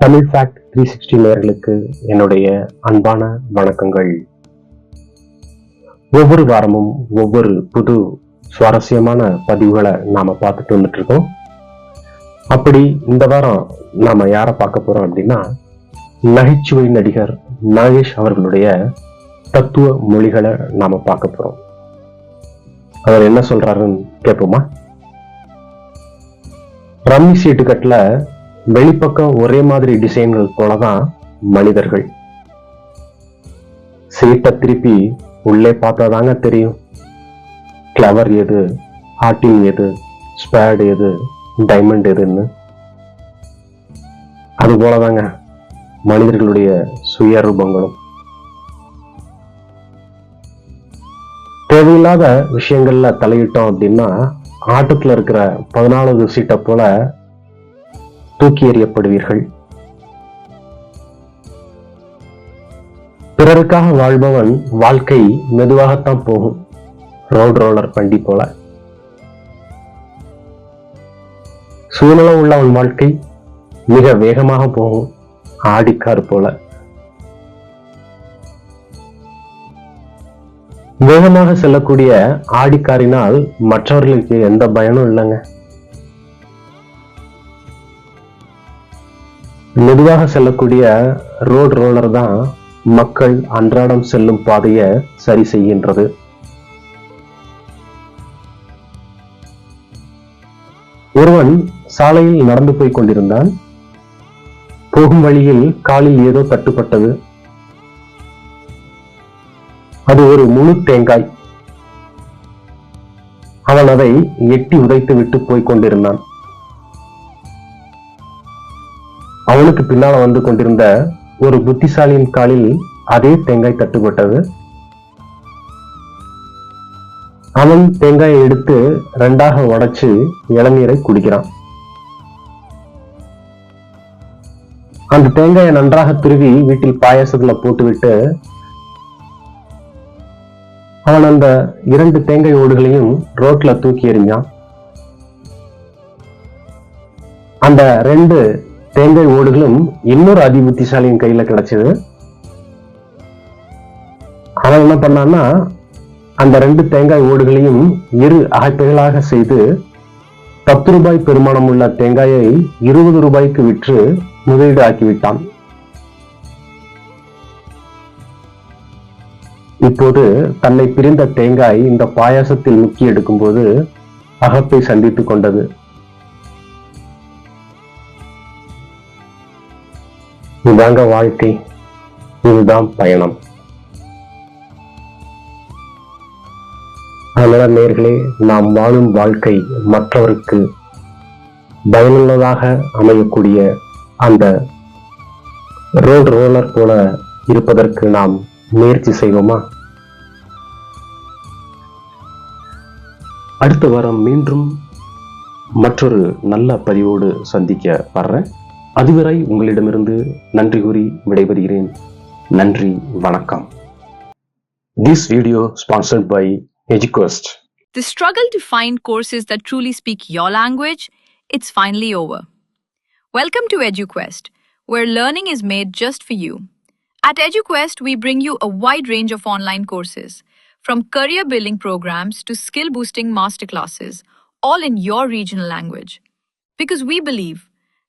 Tamil fact three sixty நேர்களுக்கு என்னுடைய அன்பான வணக்கங்கள். ஒவ்வொரு வாரமும் ஒவ்வொரு புது சுவாரஸ்யமான பதிவுகளை நாம பார்த்துட்டு வந்துட்டு இருக்கோம் அப்படி இந்த வாரம் நாம யாரை பார்க்க போறோம் அப்படின்னா நகைச்சுவை நடிகர் நாகேஷ் அவர்களுடைய தத்துவ மொழிகளை நாம பார்க்க போறோம். அவர் என்ன சொல்றாருன்னு கேட்போமா? ரம்மி சீட்டு கட்டில் வெளிப்பக்கம் ஒரே மாதிரி டிசைன்கள் போலதான் மனிதர்கள். சீட்டை திருப்பி உள்ளே பார்த்தாதாங்க தெரியும். கிளவர் எது ஹார்டின் எது ஸ்பேட் எது டைமண்ட் எதுன்னு. அது போலதாங்க மனிதர்களுடைய சுயரூபங்களும். தேவையில்லாத விஷயங்கள்ல தலையிட்டோம் அப்படின்னா ஆட்டத்துல இருக்கிற பதினாலாவது சீட்டை போல தூக்கி எறியப்படுவீர்கள். பிறருக்காக வாழ்பவன் வாழ்க்கை மெதுவாகத்தான் போகும். ரோட் ரோலர் வண்டி போல. சுயநலம் உள்ளவன் வாழ்க்கை மிக வேகமாக போகும். ஆடிக்கார் போல. வேகமாக செல்லக்கூடிய ஆடிக்காரினால் மற்றவர்களுக்கு எந்த பயனும் இல்லைங்க. மெதுவாக செல்லக்கூடிய ரோட் ரோலர் தான் மக்கள் அன்றாடம் செல்லும் பாதையை சரி செய்கின்றது. ஒருவன் சாலையில் நடந்து போய் கொண்டிருந்தான். போகும் வழியில் காலில் ஏதோ தட்டுப்பட்டது. அது ஒரு முழு தேங்காய். அவன் அதை எட்டி உதைத்து விட்டு போய்க் கொண்டிருந்தான். அவனுக்கு பின்னால் வந்து கொண்டிருந்த ஒரு புத்திசாலியின் காலில் அதே தேங்காய் தட்டுப்பட்டது. அவன் தேங்காயை எடுத்து ரெண்டாக உடைச்சு இளநீரை குடிக்கிறான். அந்த தேங்காயை நன்றாக துருவி வீட்டில் பாயசத்துல போட்டுவிட்டு அவன் அந்த இரண்டு தேங்காய் ஓடுகளையும் ரோட்ல தூக்கி எறிஞ்சான். அந்த ரெண்டு தேங்காய் ஓடுகளும் இன்னொரு அதிபுத்திசாலியின் கையில கிடைச்சது. அவன் என்ன பண்ணான்னா அந்த ரெண்டு தேங்காய் ஓடுகளையும் இரு அகைப்பைகளாக செய்து பத்து ரூபாய் பெருமானம் உள்ள தேங்காயை இருபது ரூபாய்க்கு விற்று முதலீடு ஆக்கிவிட்டான். இப்போது தன்னை பிரிந்த தேங்காய் இந்த பாயாசத்தில் முக்கி எடுக்கும்போது அகப்பை சந்தித்துக் கொண்டது. இதாங்க வாழ்க்கை. இதுதான் பயணம். அதனால நேர்களே நாம் வாழும் வாழ்க்கை மற்றவருக்கு பயனுள்ளதாக அமையக்கூடிய அந்த ரோடு ரோலர் போல இருப்பதற்கு நாம் முயற்சி செய்வோமா? அடுத்த வாரம் மீண்டும் மற்றொரு நல்ல பதிவோடு சந்திக்க வர்றேன். அதுவரை உங்களிடமிருந்து நன்றி கூறி விடைபெறுகிறேன் நன்றி வணக்கம் this video sponsored by Educost The struggle to find courses that truly speak your language, it's finally over. Welcome to EduQuest, where learning is made just for you. At EduQuest, we bring you a wide range of online courses, from career building programs to skill boosting masterclasses, all in your regional language. Because we believe